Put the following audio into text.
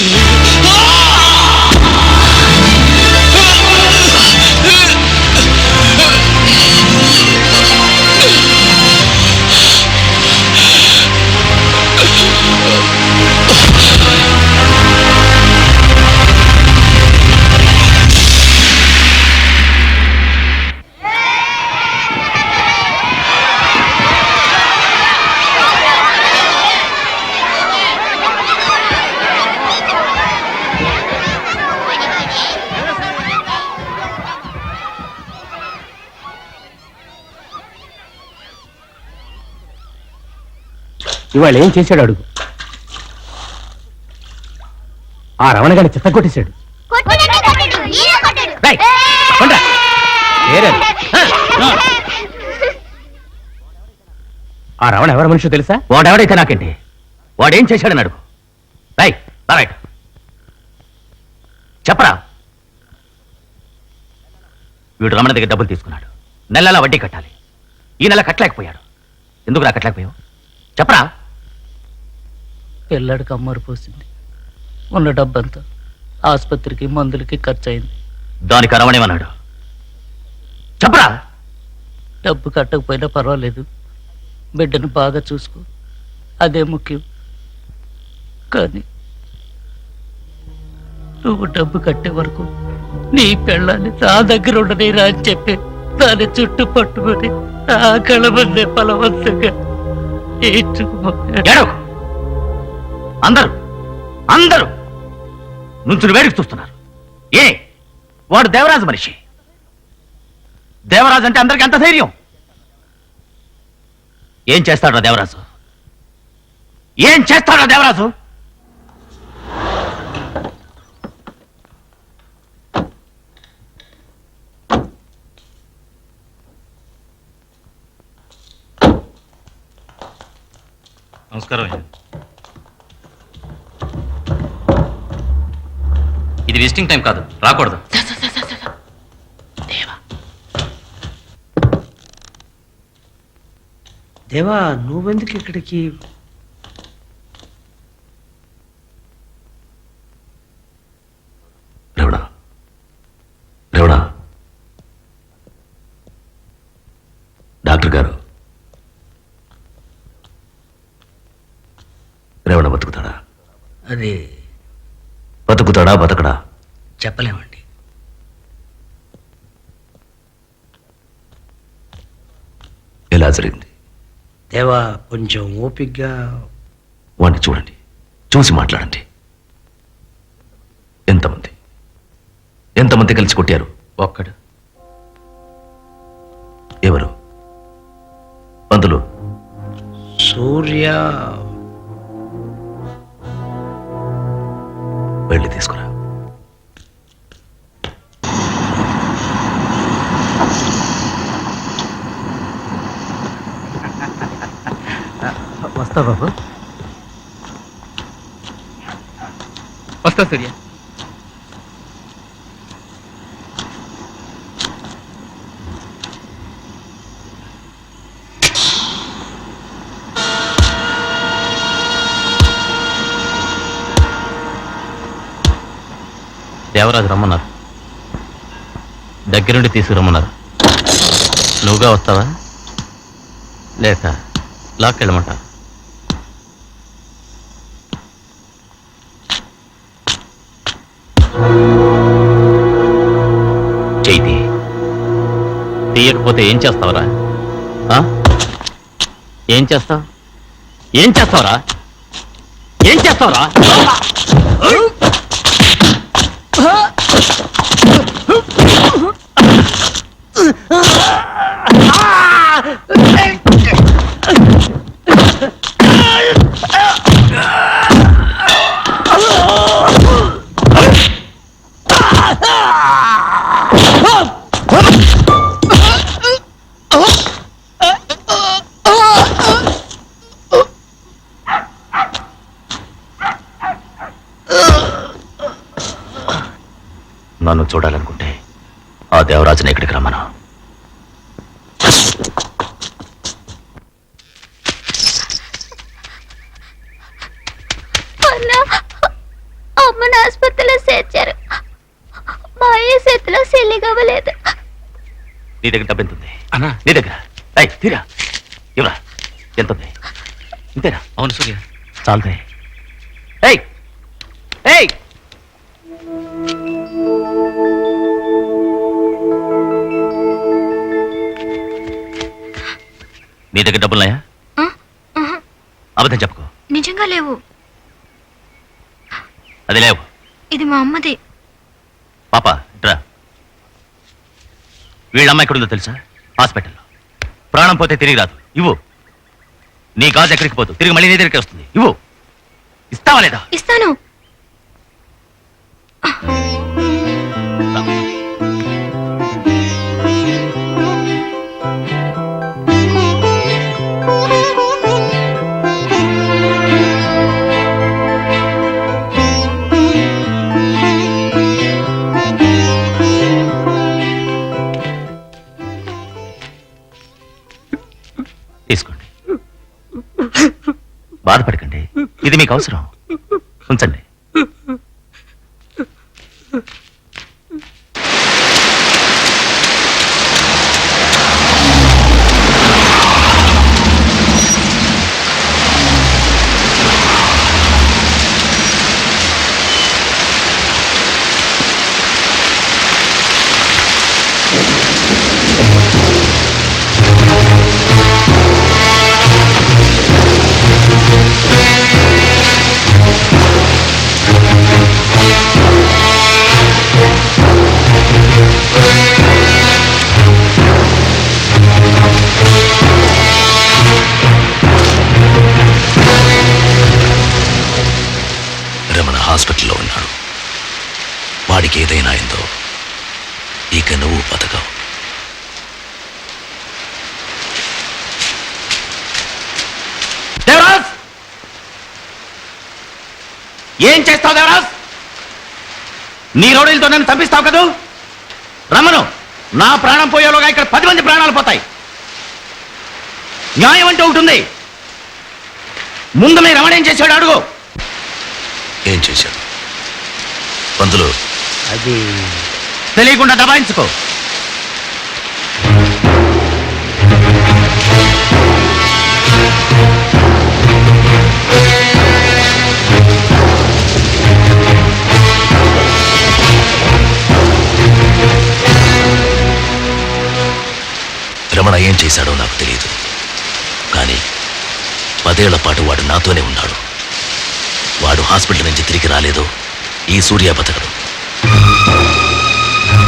Yeah. ఇవాళ ఏం చేశాడు అడుగు. ఆ రమణ గారిని చిత్త కొట్టేశాడు. ఆ. రమణ ఎవరి మనిషి తెలుసా? వాడెవడైతే నాకేంటి? వాడేం చేశాడని అడుగు. రై రైట్ చెప్పరా? వీడు రమణ దగ్గర డబ్బులు తీసుకున్నాడు. నెల నెలా వడ్డీ కట్టాలి. ఈ నెల కట్టలేకపోయాడు. ఎందుకు రా కట్టలేకపోయావు? చెప్పరా? పిల్లడికి అమ్మరు పోసింది. ఉన్న డబ్బంతా ఆసుపత్రికి మందులకి ఖర్చు అయింది దానికి రమణేమన్నాడు చెప్పరా? డబ్బు కట్టకపోయినా పర్వాలేదు. బిడ్డను బాగా చూసుకో. అదే ముఖ్యం. కానీ నువ్వు డబ్బు కట్టే వరకు నీ పెళ్ళాన్ని నా దగ్గర ఉండనేరా అని చెప్పి దాని చుట్టూ పట్టుకొని ఆ బలవంతంగా ఏడ్చుకుపోయాడు. ఏడవకు. అందరూ అందరూ నుంచుని వేడికి చూస్తున్నారు. ఏ వాడు దేవరాజు మనిషి. దేవరాజు అంటే అందరికి అంత ధైర్యం. ఏం చేస్తాడో దేవరాజు? ఏం చేస్తాడో దేవరాజు? నమస్కారం ఇది విజిటింగ్ టైం కాదు. రాకూడదు. దేవా నువ్వెందుకు ఇక్కడికి? బతుకుతాడా బతకడా? చెప్పలేమండి. ఎలా జరిగింది? దేవా కొంచెం ఓపిగ్గా వాడిని చూడండి. చూసి మాట్లాడండి. ఎంతమంది? ఎంతమంది కలిసి కొట్టారు? ఒక్కడు. ఎవరు? పంతులు సూర్య వెళ్ళి తీసుకురా. వస్తా బాబు. వస్తా సూర్య. దేవరాజు రమ్మన్నారు. దగ్గరుండి తీసుకురమ్మన్నారు. నువ్వుగా వస్తావా? లేక లాక్కెళ్ళమంటా చైతి తీయకపోతే ఏం చేస్తావరా? ఏం చేస్తావు? ఏం చేస్తావరా? ఏం చేస్తావరా? నన్ను చూడాలనుకుంటే ఆ దేవరాజుని ఇక్కడికి రమ్మను. అన్న అమ్మని ఆసుపత్రిలో చేర్చారు. మా అయ్య చేతిలో సెల్లిగవ్వలేదు నీ దగ్గర డబ్బెంతుంది అన్నా. నీ దగ్గర? తీరా. ఇవ్వరా. ఎంత ఉంది? ఇంతేనా? అవును సూర్య. చాలుదే. ఏయ్ నీ దగ్గర డబ్బులున్నాయా? అబద్ధం చెప్పుకో. నిజంగా లేవు. అది లేవు. ఇది మా అమ్మది. పాప డ్రా. వీళ్ళమ్మ ఎక్కడుందో తెలుసా? హాస్పిటల్లో. ప్రాణం పోతే తిరిగి రాదు. ఇవ్వు. నీ గాజు ఎక్కడికి పోదు? తిరిగి మళ్ళీ నీ దగ్గరికి వస్తుంది. ఇవ్వు. ఇస్తావా లేదా? ఇస్తాను. బాధపడకండి. ఇది మీకు అవసరం. ఉంచండి. రమణ హాస్పిటల్లో ఉన్నాడు. వాడికి ఏదైనా అయిందో ఇక నువ్వు బతకవు. ఏం చేస్తావు దేవరాజ్? నీ రోడీలతో నన్ను చంపిస్తావు కదూ? రమ్మను. నా ప్రాణం పోయేలోగా ఇక్కడ పది మంది ప్రాణాలు పోతాయి. న్యాయం అంటే ఒకటి ఉంది. ముందు మీ రమణ ఏం చేశాడు అడుగు. ఏం చేశాడు? పంతులు అది తెలియకుండా దబాయించుకో. రమణ ఏం చేశాడో నాకు తెలియదు. కానీ పదేళ్ళ పాటు వాడు నాతోనే ఉన్నాడు. వాడు హాస్పిటల్ నుంచి తిరిగి రాలేదో. ఈ సూర్య బతకడు.